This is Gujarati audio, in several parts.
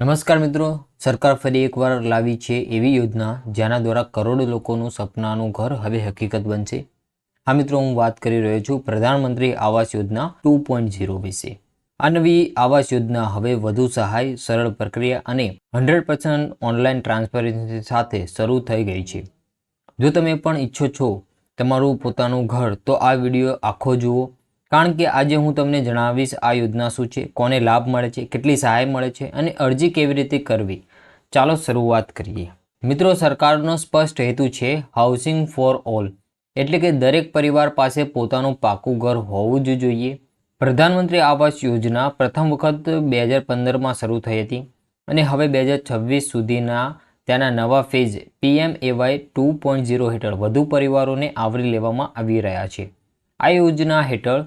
નમસ્કાર મિત્રો, સરકાર ફરી એકવાર લાવી છે એવી યોજના જેના દ્વારા કરોડો લોકોનું સપનાનું ઘર હવે હકીકત બનશે. હા મિત્રો, હું વાત કરી રહ્યો છું પ્રધાનમંત્રી Awas Yojana two point zero વિશે. આ નવી આવાસ યોજના હવે વધુ સહાય, સરળ પ્રક્રિયા અને હંડ્રેડ પર્સન્ટ ઓનલાઈન ટ્રાન્સપરન્સી સાથે શરૂ થઈ ગઈ છે. જો તમે પણ ઈચ્છો છો તમારું પોતાનું ઘર, તો આ વીડિયો આખો જુઓ. કારણ કે આજે હું તમને જણાવીશ આ યોજના શું છે, કોને લાભ મળે છે, કેટલી સહાય મળે છે અને અરજી કેવી રીતે કરવી. ચાલો શરૂઆત કરીએ. મિત્રો, સરકારનો સ્પષ્ટ હેતુ છે હાઉસિંગ ફોર ઓલ એટલે કે દરેક પરિવાર પાસે પોતાનું પાકું ઘર હોવું જ જોઈએ. પ્રધાનમંત્રી આવાસ યોજના પ્રથમ વખત બે હજાર પંદરમાં શરૂ થઈ હતી અને હવે બે હજાર છવ્વીસ સુધીના તેના નવા phase PM AY two point zero હેઠળ વધુ પરિવારોને આવરી લેવામાં આવી રહ્યા છે. આ યોજના હેઠળ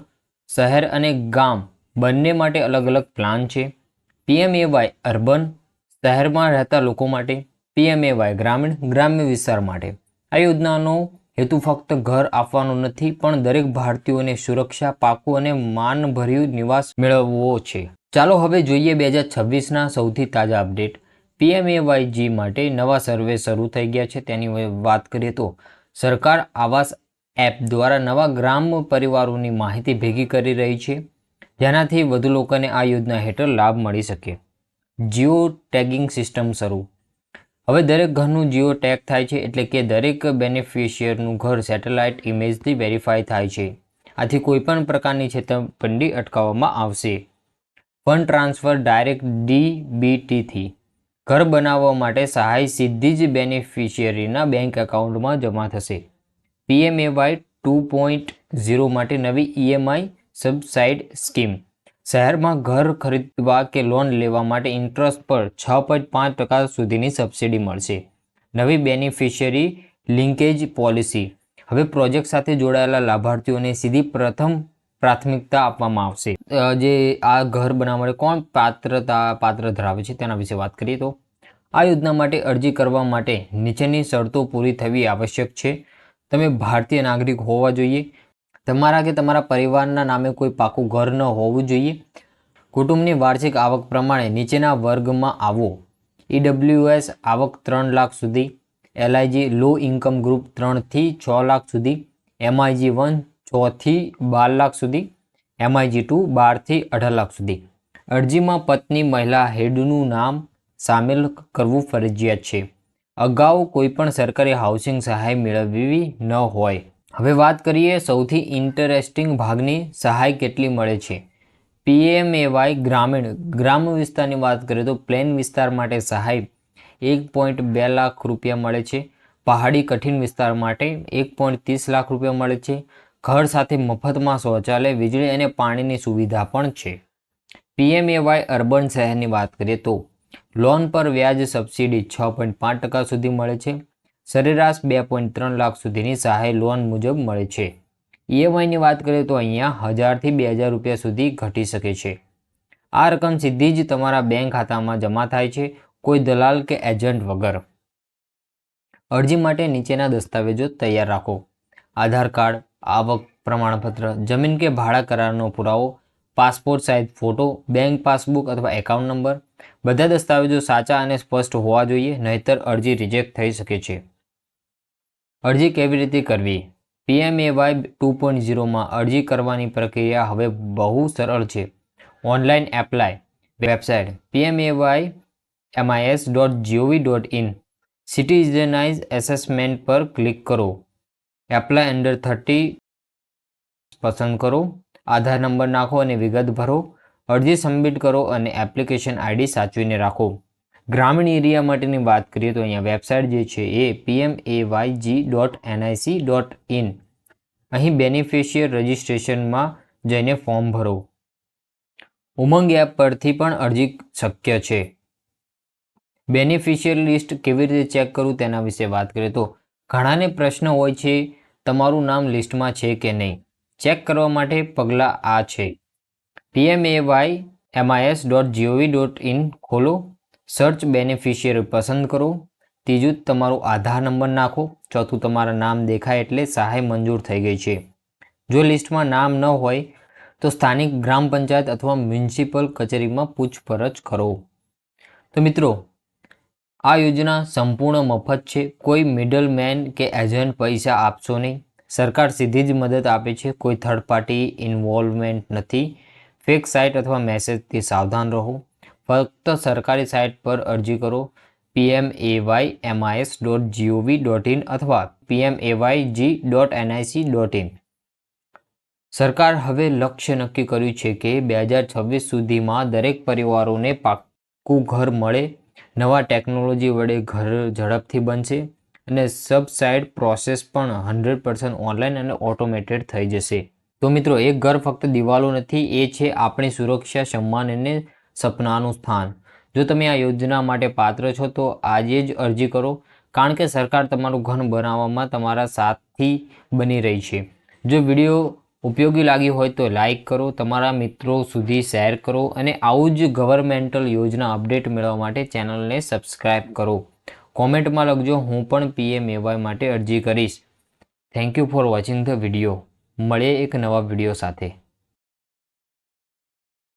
શહેર અને ગામ બંને માટે અલગ અલગ પ્લાન છે. પીએમએવાય અર્બન શહેરમાં રહેતા લોકો માટે પીએમએવાય ગ્રામીણ ગ્રામ્ય વિસ્તાર માટે. આ યોજનાનો હેતુ ફક્ત ઘર આપવાનો નથી, પણ દરેક ભારતીયોને સુરક્ષા, પાકું અને માનભર્યું નિવાસ મેળવવો છે. ચાલો હવે જોઈએ બે હજાર છવ્વીસના સૌથી તાજા અપડેટ પીએમએવાયજી માટે નવા સર્વે શરૂ થઈ ગયા છે. તેની વાત કરીએ તો, સરકાર આવાસ એપ દ્વારા નવા ગ્રામ પરિવારોની માહિતી ભેગી કરી રહી છે. જેનાથી વધુ લોકોને આ યોજના હેઠળ લાભ મળી શકે. જીઓ ટેગિંગ સિસ્ટમ શરૂ. હવે દરેક ઘરનું જીઓ ટેગ થાય છે એટલે કે દરેક બેનિફિશિયરનું ઘર સેટેલાઇટ ઇમેજથી વેરીફાઈ થાય છે. આથી કોઈપણ પ્રકારની છેતરપિંડી અટકાવવામાં આવશે. ફંડ ટ્રાન્સફર ડાયરેક્ટ ડીબીટીથી ઘર બનાવવા માટે સહાય સીધી જ બેનિફિશિયરીના બેંક એકાઉન્ટમાં જમા થશે. પીએમએવાય ટુ પોઈન્ટ ઝીરો માટે નવી ઈએમઆઈ સબસાઇડ સ્કીમ શહેરમાં ઘર ખરીદવા કે લોન લેવા માટે ઇન્ટરેસ્ટ પર છ પોઈન્ટ પાંચ ટકા સુધીની સબસિડી મળશે. નવી બેનિફિશિયરી લિંકેજ પોલિસી હવે પ્રોજેક્ટ સાથે જોડાયેલા લાભાર્થીઓને સીધી પ્રથમ પ્રાથમિકતા આપવામાં આવશે. જે આ ઘર બનાવવા માટે કોણ પાત્રતા, પાત્ર ધરાવે છે તેના વિશે વાત કરીએ તો. આ યોજના માટે અરજી કરવા માટે નીચેની શરતો પૂરી થવી આવશ્યક છે. તમે ભારતીય નાગરિક હોવા જોઈએ. તમારા કે તમારા પરિવારના નામે કોઈ પાકું ઘર ન હોવું જોઈએ. કુટુંબની વાર્ષિક આવક પ્રમાણે નીચેના વર્ગમાં આવો. ઈડબ્લ્યુએસ આવક ત્રણ લાખ સુધી. એલઆઈજી લો ઇન્કમ ગ્રુપ ત્રણથી છ લાખ સુધી. એમઆઈજી વન છથી બાર લાખ સુધી. એમઆઈજી ટુ બારથી અઢાર લાખ સુધી. અરજીમાં પત્ની મહિલા હેડનું નામ સામેલ કરવું ફરજિયાત છે. અગાઉ કોઈપણ સરકારી હાઉસિંગ સહાય મેળવવી ન હોય. હવે વાત કરીએ સૌથી ઇન્ટરેસ્ટિંગ ભાગની સહાય કેટલી મળે છે? પીએમએવાય ગ્રામીણ ગ્રામ્ય વિસ્તારની વાત કરીએ તો પ્લેન વિસ્તાર માટે સહાય એક પોઈન્ટ બે લાખ રૂપિયા મળે છે. પહાડી કઠિન વિસ્તાર માટે એક પોઈન્ટ ત્રીસ લાખ રૂપિયા મળે છે. ઘર સાથે મફતમાં શૌચાલય, વીજળી અને પાણીની સુવિધા પણ છે. પીએમએવાય અર્બન શહેરની વાત કરીએ તો લોન પર વ્યાજ સબસિડી છ પોઈન્ટ પાંચ ટકા સુધી મળે છે. સરેરાશ બે પોઈન્ટ ત્રણ લાખ સુધીની સહાય લોન મુજબ મળે છે. ઈએમઆઈની વાત કરીએ તો અહીંયા હજારથી બે હજાર રૂપિયા સુધી ઘટી શકે છે. આ રકમ સીધી જ તમારા બેંક ખાતામાં જમા થાય છે, કોઈ દલાલ કે એજન્ટ વગર. અરજી માટે નીચેના દસ્તાવેજો તૈયાર રાખો. આધાર કાર્ડ, આવક, પ્રમાણપત્ર, જમીન કે ભાડા કરારનો પુરાવો passport size, photo, bank passbook અથવા એકાઉન્ટ નંબર. બધા દસ્તાવેજો સાચા અને સ્પષ્ટ હોવા જોઈએ, નહીતર અરજી રિજેક્ટ થઈ શકે છે. અરજી કેવી રીતે કરવી? પીએમએવાય ટુ પોઈન્ટ ઝીરોમાં અરજી કરવાની પ્રક્રિયા હવે બહુ સરળ છે. Online apply website PMAY MIS dot G O V dot in. Citizens assessment પર ક્લિક કરો. એપ્લાય અંડર થર્ટી પસંદ કરો. આધાર નંબર નાખો અને વિગત ભરો. અરજી સબમિટ કરો અને એપ્લિકેશન આઈડી સાચવીને રાખો. ગ્રામીણ એરિયા માટેની વાત કરીએ તો અહીંયા વેબસાઇટ જે છે એ PM A YG dot NIC dot in અહીં બેનિફિશિયર રજિસ્ટ્રેશનમાં જઈને ફોર્મ ભરો. ઉમંગ એપ પરથી પણ અરજી શક્ય છે. બેનિફિશિયર લિસ્ટ કેવી રીતે ચેક કરવું તેના વિશે વાત કરીએ તો ઘણાને પ્રશ્ન હોય છે, તમારું નામ લિસ્ટમાં છે કે નહીં? ચેક કરવા માટે પગલાં આ છે. PMAY MIS dot G O V dot in ખોલો. સર્ચ બેનિફિશિયરી પસંદ કરો. ત્રીજું, તમારો આધાર નંબર નાખો. ચોથું, તમારા નામ દેખાય એટલે સહાય મંજૂર થઈ ગઈ છે. જો લિસ્ટમાં નામ ન હોય, તો સ્થાનિક ગ્રામ પંચાયત અથવા મ્યુનિસિપલ કચેરીમાં પૂછપરછ કરો. તો મિત્રો, આ યોજના સંપૂર્ણ મફત છે. કોઈ મિડલ મેન કે એજન્ટ પૈસા આપશો નહીં. સરકાર સીધી જ મદદ આપે છે. કોઈ થર્ડ પાર્ટી ઇન્વોલ્વમેન્ટ નથી. ફેક સાઇટ અથવા મેસેજથી સાવધાન રહો. ફક્ત સરકારી સાઇટ પર અરજી કરો. PM AY MIS dot G O V dot in અથવા PM AY G dot NIC dot in સરકાર હવે લક્ષ્ય નક્કી કર્યું છે કે બે હજાર છવ્વીસ સુધીમાં દરેક પરિવારોને પાક્કું ઘર મળે. નવા ટેકનોલોજી વડે ઘર ઝડપથી બનશે. અને સબસાઇડ પ્રોસેસ પણ હંડ્રેડ પર્સન્ટ ઓનલાઈન અને ઓટોમેટેડ થઈ જશે. તો મિત્રો એક ઘર ફક્ત દિવાલો નથી, એ છે આપણી સુરક્ષા, સન્માન અને સપનાનું સ્થાન. જો તમે આ યોજના માટે પાત્ર છો, તો આજે જ અરજી કરો. કારણ કે સરકાર તમારું ઘર બનાવવામાં તમારા સાથથી બની રહી છે. જો વીડિયો ઉપયોગી લાગી હોય, તો લાઈક કરો. તમારા મિત્રો સુધી શેર કરો અને આવું જ ગવર્મેન્ટલ યોજના અપડેટ મેળવવા માટે ચેનલને સબસ્ક્રાઈબ કરો. કોમેન્ટમાં લખજો, હું પણ પીએમ એવાય માટે અરજી કરીશ. Thank you for watching the video મળીએ એક નવા વીડિયો સાથે.